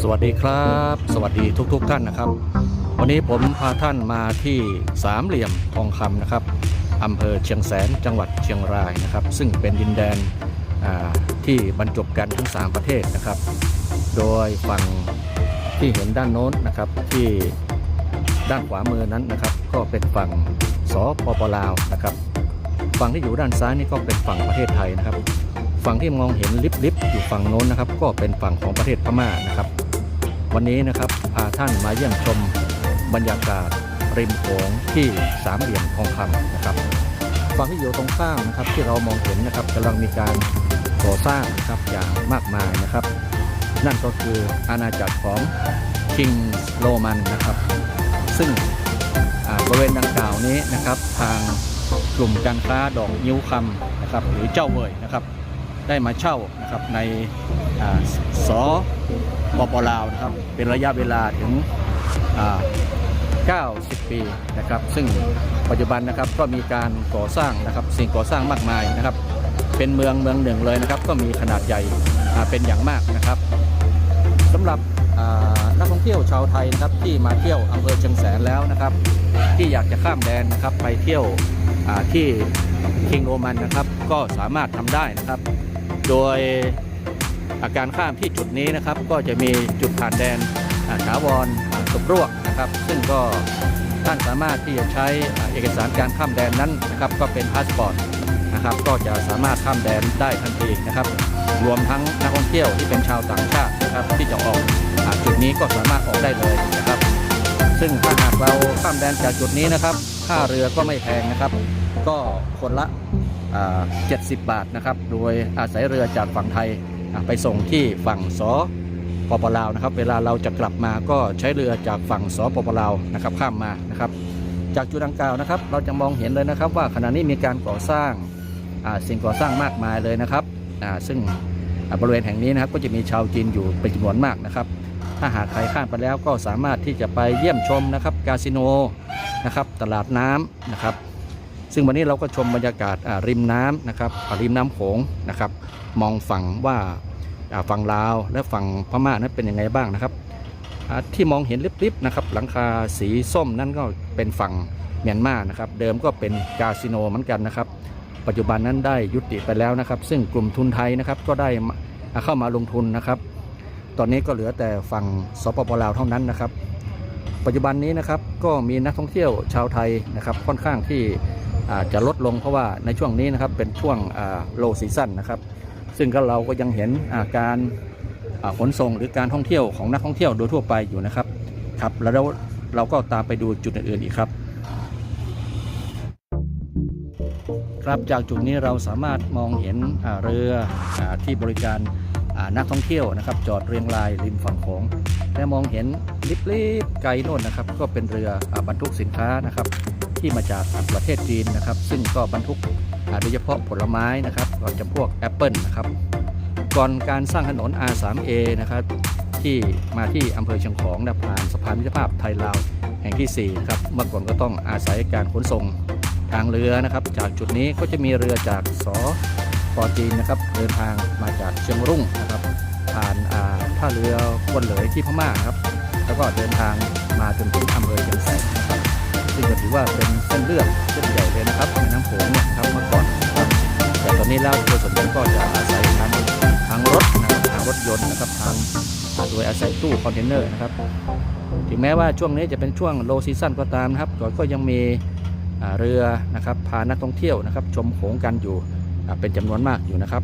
สวัสดีครับ สวัสดีทุกๆทท่านนะครับ วันนี้ผมพาท่านมาที่สามเหลี่ยมทองคำนะครับอำเภอเชียงแสนจังหวัดเชียงรายนะครับ ซึ่งเป็นดินแดนที่บรรจบกันทั้ง 3 ประเทศนะครับ โดยฝั่งที่เห็นด้านโน้นนะครับที่ด้านขวามือนั้นนะครับ ก็เป็นฝั่งสปปลาวนะครับ ฝั่งที่อยู่ด้านซ้ายนี่ก็เป็นฝั่งประเทศไทยนะครับ ฝั่งที่มองเห็นลิบๆอยู่ฝั่งโน้นนะครับ ก็เป็นฝั่งของประเทศพม่านะครับ วันนี้นะครับพาท่านมาเยี่ยมชมบรรยากาศริมโขงที่สามเหลี่ยมทองคำนะครับ ฝั่งที่อยู่ตรงข้ามนะครับที่เรามองเห็นนะครับกำลังมีการก่อสร้างนะครับอย่างมากมายนะครับ นั่นก็คืออาณาจักรของคิงโรมันนะครับ ซึ่งอาบริเวณดังกล่าวนี้นะครับทาง กลุ่มการค้าดอกนิ้วคำนะครับหรือเจ้าเวยนะครับ ได้มาเช่านะครับในอ่าสปปลาวนะครับเป็นระยะเวลาถึงอ่า90 ปีนะครับ ซึ่งปัจจุบันนะครับก็มีการก่อสร้างนะครับสิ่งก่อสร้างมากมายนะครับ เป็นเมืองเมืองหนึ่งเลยนะครับ ก็มีขนาดใหญ่เป็นอย่างมากนะครับสำหรับนักท่องเที่ยวชาวไทยนะครับที่มาเที่ยวอำเภอเชียงแสนแล้วนะครับ ที่อยากจะข้ามแดนนะครับไปเที่ยว ที่คิงโรมันนะครับ ก็สามารถทำได้นะครับ โดยอาการข้ามที่จุดนี้นะครับ ก็จะมีจุดผ่านแดนอาถาวรอ่าสุบรวกนะครับ ซึ่งก็ท่านสามารถที่จะใช้เอกสารการข้ามแดนนั้นนะครับ ก็เป็นพาสปอร์ตนะครับ ก็จะสามารถข้ามแดนได้ทันทีนะครับ รวมทั้งนักท่องเที่ยวที่เป็นชาวต่างชาตินะครับ ที่จะออกจุดนี้ก็สามารถออกได้เลยนะครับ ซึ่งถ้าหากเราข้ามแดนจากจุดนี้นะครับค่าเรือก็ไม่แพงนะครับ ก็คนละ 70 บาทนะครับ โดยอาศัยเรือจากฝั่งไทยไปส่งที่ฝั่งสปปลาวนะครับ เวลาเราจะกลับมาก็ใช้เรือจากฝั่งสปปลาวนะครับข้ามมานะครับ จากจุดดังกล่าวนะครับ เราจะมองเห็นเลยนะครับว่าขณะนี้มีการก่อสร้างสิ่งก่อสร้างมากมายเลยนะครับซึ่งบริเวณแห่งนี้นะครับก็จะมีชาวจีนอยู่เป็นจำนวนมากนะครับ ถ้าหากใครข้ามไปแล้วก็สามารถที่จะไปเยี่ยมชมนะครับคาสิโนนะครับตลาดน้ำนะครับ ซึ่งวันนี้เราก็ชมบรรยากาศริมน้ำนะครับริมน้ำโขงนะครับ มองฝั่งว่าฝั่งลาวและฝั่งพม่านั้นเป็นยังไงบ้างนะครับ ที่มองเห็นลิบๆนะครับ หลังคาสีส้มนั่นก็เป็นฝั่งเมียนมานะครับ เดิมก็เป็นคาสิโนเหมือนกันนะครับ ปัจจุบันนั้นได้ยุติไปแล้วนะครับ ซึ่งกลุ่มทุนไทยนะครับก็ได้เข้ามาลงทุนนะครับ ตอนนี้ก็เหลือแต่ฝั่งสปปลาวเท่านั้นนะครับ ปัจจุบันนี้นะครับก็มีนักท่องเที่ยวชาวไทยนะครับค่อนข้างที่ จะลดลงเพราะว่าในช่วงนี้นะครับเป็นช่วงโลซีซั่นนะครับ ซึ่งก็เราก็ยังเห็นาการาขนส่งหรือการท่องเที่ยวของนักท่องเที่ยวโดยทั่วไปอยู่นะครับครับแล้วเราก็ตามไปดูจุดอื่นๆอีกครับครับจากจุดนี้เราสามารถมองเห็นเรืออที่บริการนักท่องเที่ยวนะครับ จอดเรียงรายริมฝั่งโขงและมองเห็นลิบๆไกลโน่นนะครับ ก็เป็นเรืออบรรทุกสินค้านะครับ ที่มาจากประเทศจีนนะครับ ซึ่งก็บรรทุกโดยเฉพาะผลไม้นะครับก็จะพวกแอปเปิลนะครับ ก่อนการสร้างถนน R3A นะครับที่มาที่อำเภอเชียงของนะผ่านสะพานมิตรภาพไทยลาวแห่งที่4นะครับเมื่อก่อนก็ต้องอาศัยการขนส่งทางเรือนะครับ จากจุดนี้ก็จะมีเรือจากสปจีนนะครับเดินทางมาจากเชียงรุ่งนะครับ ผ่านท่าเรือควนเหลยที่พม่าครับ แล้วก็เดินทางมาจนถึงอำเภอเชียงแสน ถือว่าเป็นเส้นเลือดเส้นใหญ่เลยนะครับในน้ำโขงเนี่ยนะครับเมื่อก่อนนะครับแต่ตอนนี้แล้วโดยส่วนใหญ่ก็จะอาศัยทางทางรถนะครับทางรถยนต์นะครับทางโดยอาศัยตู้คอนเทนเนอร์นะครับถึงแม้ว่าช่วงนี้จะเป็นช่วงโลซีซั่นก็ตามนะครับก็ยังมีเรือนะครับพานักท่องเที่ยวนะครับ ชมโขงกันอยู่เป็นจำนวนมากอยู่นะครับ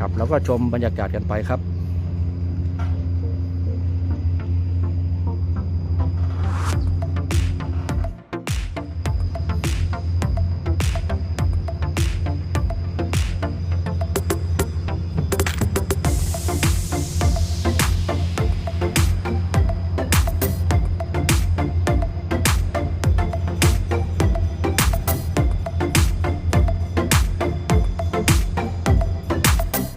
ครับแล้วก็ชมบรรยากาศกันไปครับ